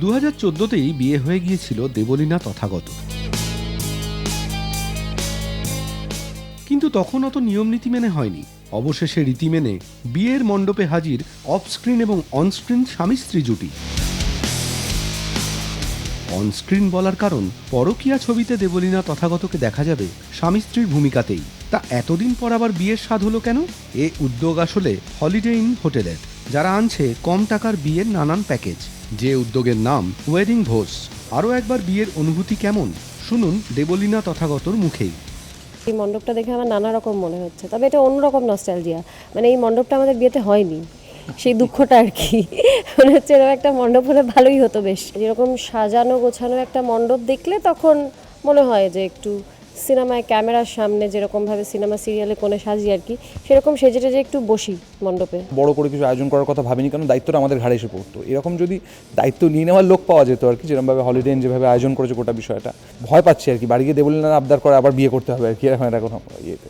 দু হাজার চোদ্দোতেই বিয়ে হয়ে গিয়েছিল দেবলীনা তথাগত। কিন্তু তখন অত নিয়ম নীতি মেনে হয়নি। অবশেষে রীতি মেনে বিয়ের মণ্ডপে হাজির অফ স্ক্রিন এবং অনস্ক্রিন স্বামী স্ত্রী জুটি। অনস্ক্রিন বলার কারণ, পরকীয়া ছবিতে দেবলীনা তথাগতকে দেখা যাবে স্বামী স্ত্রীর ভূমিকাতেই। তা এতদিন পর আবার বিয়ের স্বাদ হলো কেন? এ উদ্যোগ আসলে হলিডে ইন হোটেলের। যারা আনছে কম টাকার বিয়ের নানান প্যাকেজ। যে উদ্যোগের নাম ওয়েডিং ভোজ। আরও একবার বিয়ের অনুভূতি কেমন? শুনুন দেবলীনা তথাগতর মুখেই। এই মণ্ডপটা দেখে আমার নানা রকম মনে হচ্ছে, তবে এটা অন্যরকম নস্টালজিয়া মানে এই মণ্ডপটা আমাদের বিয়েতে হয়নি। সেই দুঃখটা আর কি। মনে হচ্ছে এরকম একটা মণ্ডপ হলে ভালোই হতো বেশ। যেরকম সাজানো গোছানো একটা মণ্ডপ দেখলে তখন মনে হয় যে একটু সিনেমায় ক্যামেরার সামনে যেরকমভাবে সিনেমা সিরিয়ালে কোণে সাজি আর কি, সেরকম সেজে টেজে একটু বসি মণ্ডপে। বড় করে কিছু আয়োজন করার কথা ভাবিনি কারণ দায়িত্বটা আমাদের ঘাড়ে এসে পড়তো। এরকম যদি দায়িত্ব নিয়ে নেওয়ার লোক পাওয়া যেত আর কি, যেরকমভাবে হলিডে যেভাবে আয়োজন করেছে গোটা বিষয়টা, ভয় পাচ্ছি আর কি। বাড়ি গিয়ে দেবলীনা আবদার করে আবার বিয়ে করতে হবে আর কি, এরকম একটা কথা ইয়েতে।